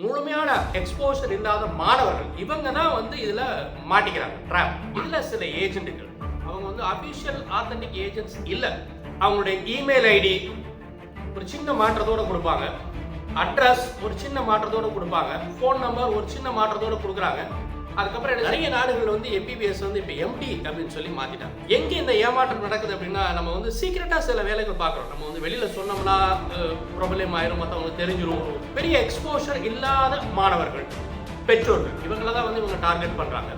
முழுமையான எக்ஸ்போஷர் இல்லாத மாணவர்கள். இவங்க தான் வந்து இதில் மாட்டிக்கிறாங்க. ட்ராப் இல்லை சில ஏஜென்ட்டுகள் அவங்க வந்து அஃபிஷியல் ஆத்தென்டிக் ஏஜென்ட்ஸ் இல்லை. அவங்களுடைய இமெயில் ஐடி ஒரு சின்ன மாற்றத்தோட கொடுப்பாங்க. அட்ரஸ் ஒரு சின்ன மாற்றத்தோட கொடுப்பாங்க. ஃபோன் நம்பர் ஒரு சின்ன மாற்றத்தோடு கொடுக்குறாங்க. அதுக்கப்புறம் என்ன- நிறைய நாடுகள் வந்து எம்பிபிஎஸ் வந்து இப்போ எம்டி அப்படின்னு சொல்லி மாத்திட்டாங்க. எங்க இந்த ஏமாற்றம் நடக்குது அப்படின்னா நம்ம வந்து சீக்கிரட்டா சில வேலைகள் பார்க்குறோம். நம்ம வந்து வெளியில சொன்னோம்னா ப்ராப்ளம் ஆயிரும் மற்றவங்களுக்கு தெரிஞ்சிரும். பெரிய எக்ஸ்போஷர் இல்லாத மாணவர்கள் பெற்றோர்கள் இவங்கள தான் வந்து இவங்க டார்கெட் பண்றாங்க.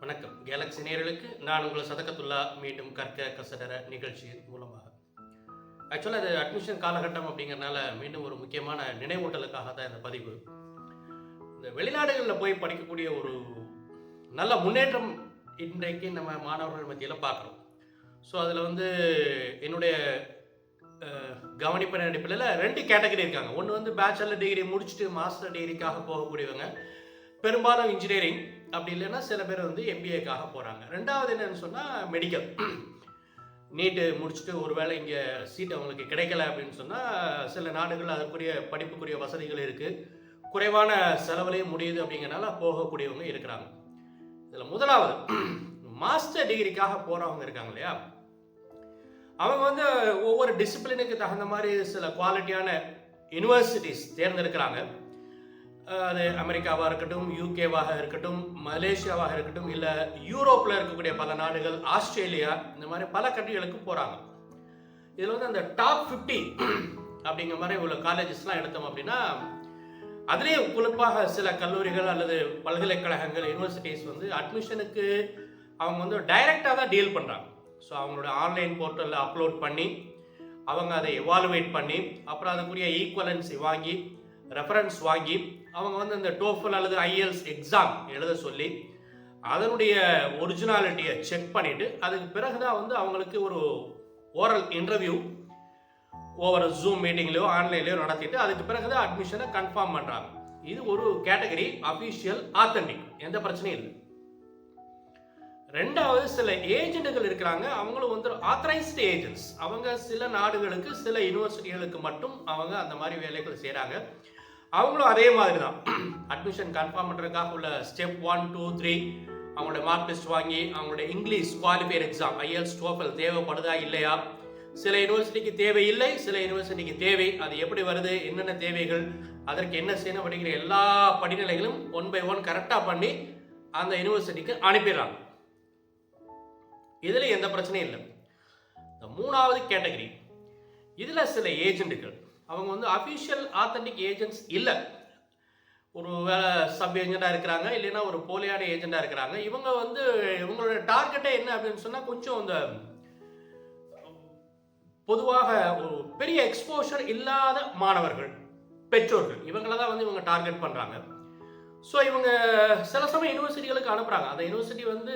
வணக்கம். கேலக்ஸி நேர்களுக்கு நான் உங்களை சதக்கத்துள்ளா மீண்டும் கற்க கசடர நிகழ்ச்சியின் மூலமாக ஆக்சுவலாக இது அட்மிஷன் காலகட்டம் அப்படிங்கிறனால மீண்டும் ஒரு முக்கியமான நினைவூட்டலுக்காக தான் இந்த பதிவு. இந்த வெளிநாடுகளில் போய் படிக்கக்கூடிய ஒரு நல்ல முன்னேற்றம் இன்றைக்கு நம்ம மாணவர்கள் மத்தியில் பார்க்குறோம். ஸோ அதில் வந்து என்னுடைய அஹ், கவனிப்பின் அடிப்படையில் ரெண்டு கேட்டகரி இருக்காங்க. ஒன்று வந்து பேச்சுலர் டிகிரி முடிச்சுட்டு மாஸ்டர் டிகிரிக்காக போகக்கூடியவங்க. பெரும்பாலும் இன்ஜினியரிங் அப்படி இல்லைன்னா சில பேர் வந்து எம்பிஏக்காக போகிறாங்க ரெண்டாவது என்னன்னு சொன்னால் மெடிக்கல் நீட்டு முடிச்சுட்டு ஒருவேளை இங்கே சீட் அவங்களுக்கு கிடைக்கல அப்படின்னு சொன்னால் சில நாடுகள் அதற்குரிய படிப்புக்குரிய வசதிகள் இருக்குது குறைவான செலவுலேயும் முடியுது அப்படிங்கிறனால போகக்கூடியவங்க இருக்கிறாங்க. இதில் முதலாவது மாஸ்டர் டிகிரிக்காக போகிறவங்க இருக்காங்க இல்லையா? அவங்க வந்து ஒவ்வொரு டிசிப்ளினுக்கு தகுந்த மாதிரி சில குவாலிட்டியான யூனிவர்சிட்டிஸ் தேர்ந்தெடுக்கிறாங்க. அது அமெரிக்காவாக இருக்கட்டும் யூகேவாக இருக்கட்டும் மலேசியாவாக இருக்கட்டும் இல்லை யூரோப்பில் இருக்கக்கூடிய பல நாடுகள் ஆஸ்திரேலியா இந்த மாதிரி பல கண்ட்ரிகளுக்கு போகிறாங்க இதில் வந்து அந்த டாப் ஃபிஃப்டி அப்படிங்கிற மாதிரி உள்ள காலேஜஸ்லாம் எடுத்தோம் அப்படின்னா அதுலேயும் குறிப்பாக சில கல்லூரிகள் அல்லது பல்கலைக்கழகங்கள் யூனிவர்சிட்டிஸ் வந்து அட்மிஷனுக்கு அவங்க வந்து டைரெக்டாக தான் டீல் பண்ணுறாங்க ஸோ அவங்களோட ஆன்லைன் போர்ட்டலில் அப்லோட் பண்ணி அவங்க அதை எவாலுவேட் பண்ணி அப்புறம் அதுக்குரிய ஈக்குவலன்சி வாங்கி ரெஃபரன்ஸ் வாங்கி அவங்க வந்து இந்த டோஃபல் அல்லது ஐஎல்ஸ் எக்ஸாம் எழுத சொல்லி அதனுடைய ஒரிஜினாலிட்டியை செக் பண்ணிட்டு அதுக்கு பிறகு தான் வந்து அவங்களுக்கு ஒரு ஓரல் இன்டர்வியூ ஓவர் ஜூம் மீட்டிங்லையோ ஆன்லைன்லையோ நடத்திட்டு அதுக்கு பிறகு தான் அட்மிஷனை கன்ஃபார்ம் பண்ணுறாங்க இது ஒரு கேட்டகரி அஃபீஷியல் ஆத்தன்டிக் எந்த பிரச்சனையும் இல்லை. ரெண்டாவது சில ஏஜென்ட்டுகள் இருக்கிறாங்க. அவங்களும் வந்து ஆத்தரைஸ்டு ஏஜென்ட்ஸ் அவங்க சில நாடுகளுக்கு சில யூனிவர்சிட்டிகளுக்கு மட்டும் அவங்க அந்த மாதிரி வேலைகள் செய்கிறாங்க அவங்களும் அதே மாதிரி தான் அட்மிஷன் கன்ஃபார்ம் பண்ணுறதுக்காக உள்ள ஸ்டெப் ஒன் டூ த்ரீ அவங்களோட மார்க் லிஸ்ட் வாங்கி அவங்களோட English qualifier exam IELTS TOEFL தேவைப்படுதா இல்லையா? சில யூனிவர்சிட்டிக்கு தேவை இல்லை சில யூனிவர்சிட்டிக்கு தேவை. அது எப்படி வருது என்னென்ன தேவைகள் அதற்கு என்ன செய்யணும் அப்படிங்கிற எல்லா படிநிலைகளும் ஒன் பை ஒன் கரெக்டாக பண்ணி அந்த யூனிவர்சிட்டிக்கு அனுப்பிடுறாங்க. இதில் எந்த பிரச்சனையும் இல்லை. இந்த மூணாவது கேட்டகரி இதில் சில ஏஜென்ட்டுகள் அவங்க வந்து அஃபிஷியல் ஆத்தென்டிக் ஏஜென்ட்ஸ் இல்லை. ஒரு வேலை சப் ஏஜெண்டாக இருக்கிறாங்க இல்லைன்னா ஒரு போலியான ஏஜெண்டாக இருக்கிறாங்க. இவங்க வந்து இவங்களோட டார்கெட்டே என்ன அப்படின்னு சொன்னால் கொஞ்சம் இந்த பொதுவாக ஒரு பெரிய எக்ஸ்போஷர் இல்லாத மாணவர்கள் பெற்றோர்கள் இவங்கள தான் வந்து இவங்க டார்கெட் பண்ணுறாங்க ஸோ இவங்க சில சமயம் யூனிவர்சிட்டிகளுக்கு அனுப்புகிறாங்க அந்த யூனிவர்சிட்டி வந்து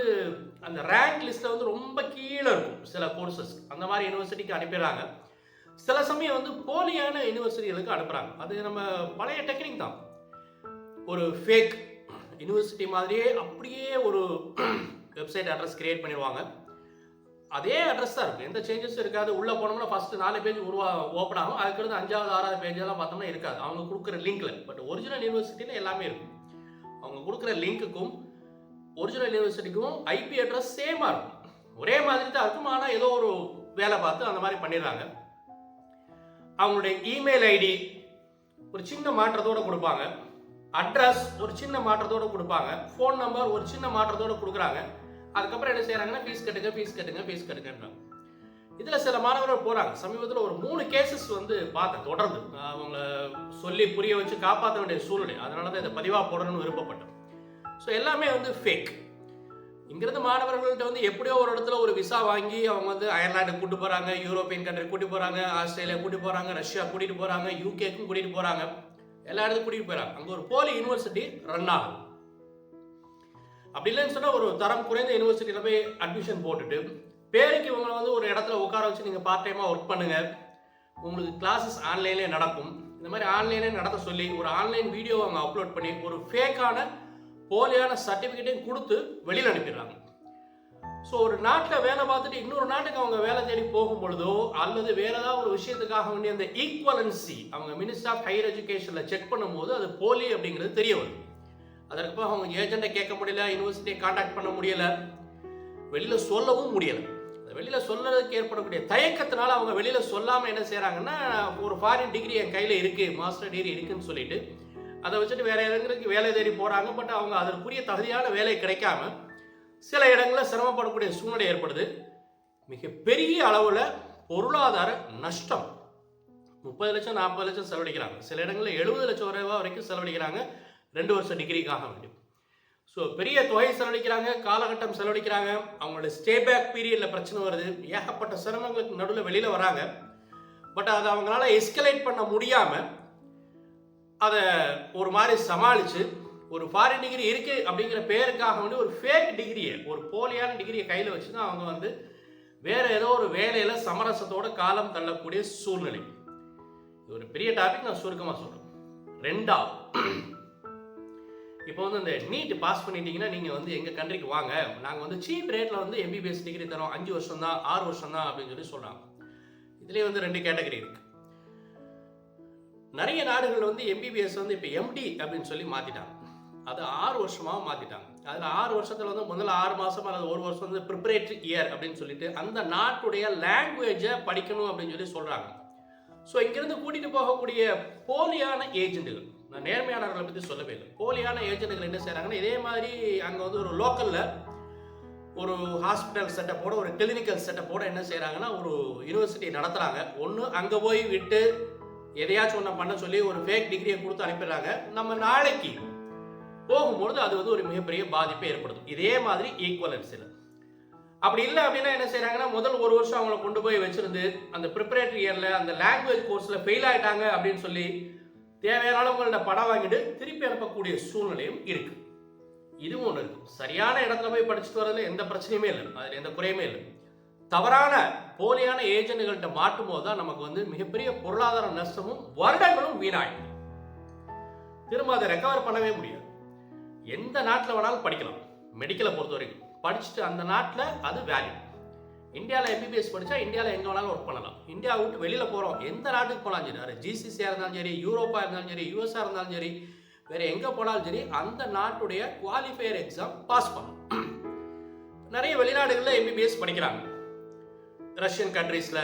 அந்த ரேங்க் லிஸ்ட்டில் வந்து ரொம்ப கீழே இருக்கும் சில கோர்சஸ் அந்த மாதிரி யூனிவர்சிட்டிக்கு அனுப்பிடுறாங்க. சில சமயம் வந்து போலியான யூனிவர்சிட்டிகளுக்கு அனுப்புகிறாங்க அது நம்ம பழைய டெக்னிக் தான். ஒரு ஃபேக் யூனிவர்சிட்டி மாதிரியே அப்படியே ஒரு வெப்சைட் அட்ரஸ் கிரியேட் பண்ணிடுவாங்க. அதே அட்ரஸ் தான் இருக்கும் எந்த சேஞ்சஸும் இருக்காது. உள்ளே போனோம்னா ஃபஸ்ட்டு நாலு பேஜ் உருவா ஓப்பன் ஆகும். அதுக்கடுத்து அஞ்சாவது ஆறாவது பேஜெல்லாம் பார்த்தோம்னா இருக்காது. அவங்க கொடுக்குற லிங்க்கில் பட் ஒரிஜினல் யூனிவர்சிட்டியில் எல்லாமே இருக்கும் அவங்க கொடுக்குற லிங்க்குக்கும் ஒரிஜினல் யூனிவர்சிட்டிக்கும் ஐபி அட்ரஸ் சேமாக இருக்கும். ஒரே மாதிரி தான் இருக்கும். ஆனால் ஏதோ ஒரு வேலை பார்த்து அந்த மாதிரி பண்ணிடுறாங்க. அவங்களுடைய இமெயில் ஐடி ஒரு சின்ன மாற்றத்தோட கொடுப்பாங்க. அட்ரஸ் ஒரு சின்ன மாற்றத்தோடு கொடுப்பாங்க. ஃபோன் நம்பர் ஒரு சின்ன மாற்றத்தோடு கொடுக்குறாங்க. அதுக்கப்புறம் என்ன செய்கிறாங்கன்னா ஃபீஸ் கட்டுங்க ஃபீஸ் கட்டுங்க ஃபீஸ் கட்டுங்கன்றாங்க. இதில் சில மாணவர்கள் போகிறாங்க சமீபத்தில் ஒரு மூணு கேசஸ் வந்து பார்த்தேன் தொடர்ந்து. அவங்கள சொல்லி புரிய வச்சு காப்பாற்ற வேண்டிய சூழ்நிலை. அதனால தான் இதை பதிவாக போடணும்னு விருப்பப்பட்டேன். ஸோ எல்லாமே வந்து ஃபேக் இங்கிருந்து மாணவர்கள்ட்ட வந்து எப்படியோ ஒரு இடத்துல ஒரு விசா வாங்கி அவங்க வந்து அயர்லாண்டு கூட்டு போகிறாங்க யூரோப்பியன் கண்ட்ரி கூட்டி போகிறாங்க ஆஸ்திரேலியா கூட்டி போகிறாங்க ரஷ்யா கூட்டிகிட்டு போகிறாங்க யூகேக்கும் கூட்டிகிட்டு போகிறாங்க எல்லா இடத்துக்கும் கூட்டிகிட்டு போயிடறாங்க அங்கே ஒரு போலி யூனிவர்சிட்டி ரன் ஆகும் அப்படி இல்லைன்னு சொன்னால் ஒரு தரம் குறைந்த யூனிவர்சிட்டியில் போய் அட்மிஷன் போட்டுட்டு பேருக்கு இவங்களை வந்து ஒரு இடத்துல உட்கார வச்சு நீங்கள் பார்ட் டைமாக ஒர்க் பண்ணுங்க. உங்களுக்கு கிளாஸஸ் ஆன்லைன்லேயே நடக்கும். இந்த மாதிரி ஆன்லைனே நடத்த சொல்லி ஒரு ஆன்லைன் வீடியோ அவங்க அப்லோட் பண்ணி ஒரு ஃபேக்கான போலியான சர்டிஃபிகேட்டையும் கொடுத்து வெளியில் அனுப்பிடுறாங்க. ஸோ ஒரு நாட்டில் வேலை பார்த்துட்டு இன்னொரு நாட்டுக்கு அவங்க வேலை தேடி போகும் பொழுதோ அல்லது வேறு ஏதாவது ஒரு விஷயத்துக்காக வேண்டிய அந்த ஈக்குவலன்சி அவங்க மினிஸ்டர் ஆஃப் ஹையர் எஜுகேஷனில் செக் பண்ணும்போது அது போலி அப்படிங்கிறது தெரிய வருது. அதற்கு அவங்க ஏஜெண்ட்டை கேட்க முடியல யூனிவர்சிட்டியை காண்டாக்ட் பண்ண முடியல. வெளியில் சொல்லவும் முடியலை. வெளியில் சொல்றதுக்கு ஏற்படக்கூடிய தயக்கத்தினால அவங்க வெளியில் சொல்லாமல் என்ன செய்கிறாங்கன்னா ஒரு ஃபாரின் டிகிரி என் கையில் இருக்குது மாஸ்டர் டிகிரி இருக்குதுன்னு சொல்லிட்டு அதை வச்சுட்டு வேற இடங்களுக்கு வேலை தேடி போறாங்க பட் அவங்க அதற்குரிய தகுதியான வேலை கிடைக்காம சில இடங்களில் சிரமப்படக்கூடிய சூழ்நிலை ஏற்படுது. மிகப்பெரிய அளவில் பொருளாதார நஷ்டம். முப்பது லட்சம் நாற்பது லட்சம் செலவழிக்கிறாங்க. சில இடங்களில் எழுபது லட்சம் ரூபாய் வரைக்கும் செலவழிக்கிறாங்க. ரெண்டு வருஷம் டிகிரிக்காக வேண்டும் ஸோ பெரிய தொகை செலவழிக்கிறாங்க காலகட்டம் செலவழிக்கிறாங்க. அவங்களோட ஸ்டே பேக் பீரியடில் பிரச்சனை வருது. ஏகப்பட்ட சிரமங்களுக்கு நடுவில் வெளியில் வராங்க. பட் அதை அவங்களால எஸ்கலேட் பண்ண முடியாமல் அதை ஒரு மாதிரி சமாளித்து ஒரு ஃபாரின் டிகிரி இருக்குது அப்படிங்கிற பேருக்காக வந்து ஒரு ஃபேக் டிகிரியை ஒரு போலியான டிகிரியை கையில் வச்சு தான் அவங்க வந்து வேறு ஏதோ ஒரு வேலையில் சமரசத்தோட காலம் தள்ளக்கூடிய சூழ்நிலை. இது ஒரு பெரிய டாபிக் நான் சுருக்கமாக சொல்கிறேன் ரெண்டாவது இப்போ வந்து இந்த நீட் பாஸ் பண்ணிட்டீங்கன்னா நீங்கள் வந்து எங்கள் கண்ட்ரிக்கு வாங்க. நாங்கள் வந்து சீப் ரேட்டில் வந்து எம்பிபிஎஸ் டிகிரி தரோம். அஞ்சு வருஷம் தான் ஆறு வருஷம் தான் அப்படின்னு சொல்லி சொல்கிறாங்க இதுலேயே வந்து ரெண்டு கேட்டகரி இருக்குது நிறைய நாடுகள் வந்து எம்பிபிஎஸ் வந்து இப்போ எம்டி அப்படின்னு சொல்லி மாற்றிட்டாங்க அது ஆறு வருஷமாக மாற்றிட்டாங்க அதில் ஆறு வருஷத்தில் வந்து முதல்ல ஆறு மாதம் அல்லது ஒரு வருஷம் வந்து ப்ரிப்பரேட்டரி இயர் அப்படின்னு சொல்லிட்டு அந்த நாட்டுடைய லாங்குவேஜை படிக்கணும் அப்படின்னு சொல்லி சொல்கிறாங்க ஸோ இங்கேருந்து கூட்டிகிட்டு போகக்கூடிய போலியான ஏஜென்ட்டுகள் நான் நேர்மையாளர்களை பற்றி சொல்லவே இல்லை. போலியான ஏஜென்ட்டுகள் என்ன செய்கிறாங்கன்னா இதே மாதிரி அங்கே வந்து ஒரு லோக்கலில் ஒரு ஹாஸ்பிட்டல் செட்டப்போட ஒரு கிளினிக்கல் செட்டப்போட என்ன செய்கிறாங்கன்னா ஒரு யூனிவர்சிட்டி நடத்துகிறாங்க ஒன்று அங்கே போய் விட்டு எதையாச்சும் ஒன்று பண்ண சொல்லி ஒரு ஃபேக் டிகிரியை கொடுத்து அனுப்பிடுறாங்க. நம்ம நாளைக்கு போகும்பொழுது அது வந்து ஒரு மிகப்பெரிய பாதிப்பை ஏற்படுத்தும். இதே மாதிரி ஈக்குவலன்ஸில் அப்படி இல்லை அப்படின்னா என்ன செய்கிறாங்கன்னா முதல் ஒரு வருஷம் அவங்கள கொண்டு போய் வச்சுருந்து அந்த ப்ரிப்பரேட்டரி இயரில் அந்த லாங்குவேஜ் கோர்ஸில் ஃபெயில் ஆகிட்டாங்க அப்படின்னு சொல்லி தேவையான அளவுங்கள்ட்ட படம் வாங்கிட்டு திருப்பி அனுப்பக்கூடிய சூழ்நிலையும் இருக்குது இதுவும் ஒன்று இருக்கும் சரியான இடத்துல போய் படிச்சுட்டு வரதுல எந்த பிரச்சனையுமே இல்லை. அதில் எந்த குறையுமே இல்லை. தவறான போலியான ஏஜென்ட்டுகள்கிட்ட மாட்டும் போது தான் நமக்கு வந்து மிகப்பெரிய பொருளாதார நஷ்டமும் வருடங்களும் வீணாயிடும். திரும்ப அதை ரெக்கவர் பண்ணவே முடியாது. எந்த நாட்டில் வேணாலும் படிக்கலாம். மெடிக்கலை பொறுத்த வரைக்கும் படிச்சுட்டு அந்த நாட்டில் அது வேல்யூ இந்தியாவில் எம்பிபிஎஸ் படித்தா இந்தியாவில் எங்கே வேணாலும் ஒர்க் பண்ணலாம். இந்தியா விட்டு வெளியில் போகிறோம் எந்த நாட்டுக்கு போனாலும் சரி. அது ஜிசிசியாக இருந்தாலும் சரி யூரோப்பாக இருந்தாலும் சரி யூஎஸ்ஆ இருந்தாலும் சரி வேறு எங்கே போனாலும் சரி அந்த நாட்டுடைய குவாலிஃபையர் எக்ஸாம் பாஸ் பண்ணும் நிறைய வெளிநாடுகளில் எம்பிபிஎஸ் படிக்கிறாங்க. ரஷ்யன் கண்ட்ரீஸில்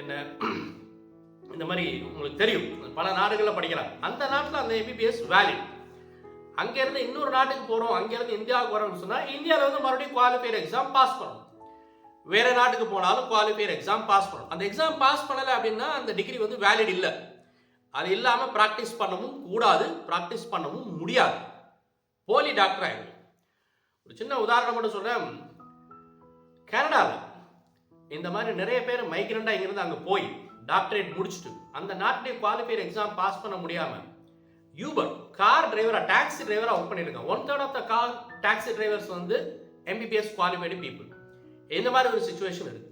என்ன? இந்த மாதிரி உங்களுக்கு தெரியும். பல நாடுகளில் படிக்கிறான் அந்த நாட்டில் அந்த எம்பிபிஎஸ் வேலிட் அங்கேருந்து இன்னொரு நாட்டுக்கு போகிறோம் அங்கேருந்து இந்தியாவுக்கு வரோம்னு சொன்னால் இந்தியாவில் வந்து மறுபடியும் குவாலிஃபையர் எக்ஸாம் பாஸ் பண்ணணும். வேறு நாட்டுக்கு போனாலும் குவாலிஃபையர் எக்ஸாம் பாஸ் பண்ணணும். அந்த எக்ஸாம் பாஸ் பண்ணலை அப்படின்னா அந்த டிகிரி வந்து வேலிட் இல்லை. அது இல்லாமல் ப்ராக்டிஸ் பண்ணவும் கூடாது. ப்ராக்டிஸ் பண்ணவும் முடியாது. போலி டாக்டர் ஆகிடும் ஒரு சின்ன உதாரணம் மட்டும் சொல்கிறேன் கனடாவில் இந்த மாதிரி நிறைய பேர் மைக்ரண்டாக இங்கிருந்து அங்கே போய் டாக்டரேட் முடிச்சுட்டு அந்த நாட்டிலே குவாலிஃபையர் எக்ஸாம் பாஸ் பண்ண முடியாமல் யூபர் கார் டிரைவராக டாக்ஸி டிரைவராக ஒர்க் பண்ணியிருக்காங்க one third of the car taxi drivers வந்து எம்பிபிஎஸ் குவாலிஃபைடு பீப்புள் இந்த மாதிரி ஒரு சுச்சுவேஷன் இருக்குது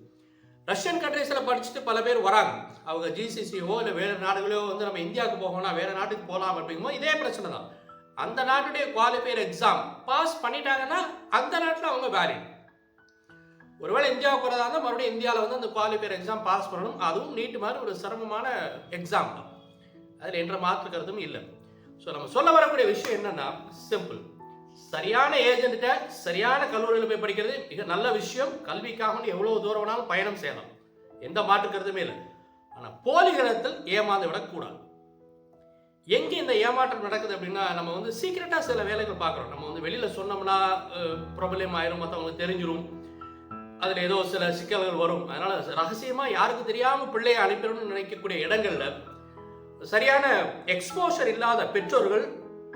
ரஷ்யன் கண்ட்ரீஸில் படிச்சுட்டு பல பேர் வராங்க. அவங்க ஜிசிசிஓ இல்லை வேறு நாடுகளோ வந்து நம்ம இந்தியாவுக்கு போகணும் வேறு நாட்டுக்கு போகலாம் அப்படிங்கும்போது இதே பிரச்சனை தான் அந்த நாட்டுடைய குவாலிஃபையர் எக்ஸாம் பாஸ் பண்ணிட்டாங்கன்னா அந்த நாட்டில் அவங்க வேலிட் ஒருவேளை இந்தியாவுக்கு வரதா இருந்தால் மறுபடியும் இந்தியாவில் வந்து அந்த குவாலிஃபையர் எக்ஸாம் பாஸ் பண்ணணும். அதுவும் நீட்டு மாதிரி ஒரு சிரமமான எக்ஸாம் தான். அதில் என்ற மாற்று கருத்தும் இல்லை. ஸோ நம்ம சொல்ல வரக்கூடிய விஷயம் என்னன்னா சிம்பிள் சரியான ஏஜென்ட்ட சரியான கல்லூரியில் போய் படிக்கிறது மிக நல்ல விஷயம். கல்விக்காக எவ்வளோ தூரம் வேணாலும் பயணம் செய்யலாம். எந்த மாற்று கருத்துமே இல்லை. ஆனால் போலி போலிகளத்தில் ஏமாந்து விடக்கூடாது. எங்கே இந்த ஏமாற்றம் நடக்குது அப்படின்னா நம்ம வந்து சீக்கிரட்டாக சில வேலைகள் பார்க்குறோம். நம்ம வந்து வெளியில் சொன்னோம்னா ப்ராப்ளம் ஆயிரும் மற்றவங்களுக்கு தெரிஞ்சிடும் அதில் ஏதோ சில சிக்கல்கள் வரும். அதனால் ரகசியமாக யாருக்கு தெரியாமல் பிள்ளையை அனுப்பிடணும்னு நினைக்கக்கூடிய இடங்களில் சரியான எக்ஸ்போஷர் இல்லாத பெற்றோர்கள்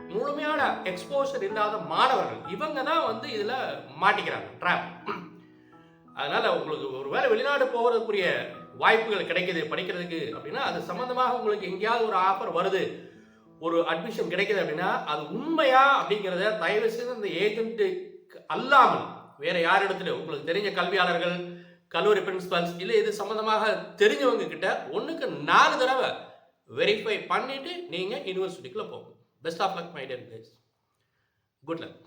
முழுமையான எக்ஸ்போஷர் இல்லாத மாணவர்கள் இவங்க தான் வந்து இதில் மாட்டிக்கிறாங்க ட்ராப் அதனால் உங்களுக்கு ஒரு வேளை வெளிநாடு போகிறதுக்குரிய வாய்ப்புகள் கிடைக்குது படிக்கிறதுக்கு அப்படின்னா அது சம்மந்தமாக உங்களுக்கு எங்கேயாவது ஒரு ஆஃபர் வருது ஒரு அட்மிஷன் கிடைக்குது அப்படின்னா அது உண்மையா அப்படிங்கிறத தயவு செய்து அந்த ஏஜென்ட்டு அல்லாமல் வேற யார் இடத்துல? உங்களுக்கு தெரிஞ்ச கல்வியாளர்கள் கல்லூரி பிரின்சிபல்ஸ் இல்லை இது சம்மந்தமாக தெரிஞ்சவங்க கிட்ட ஒன்றுக்கு நாலு தடவை வெரிஃபை பண்ணிட்டு நீங்கள் யூனிவர்சிட்டிக்குள்ளே போகணும். Best of luck my dear guys good luck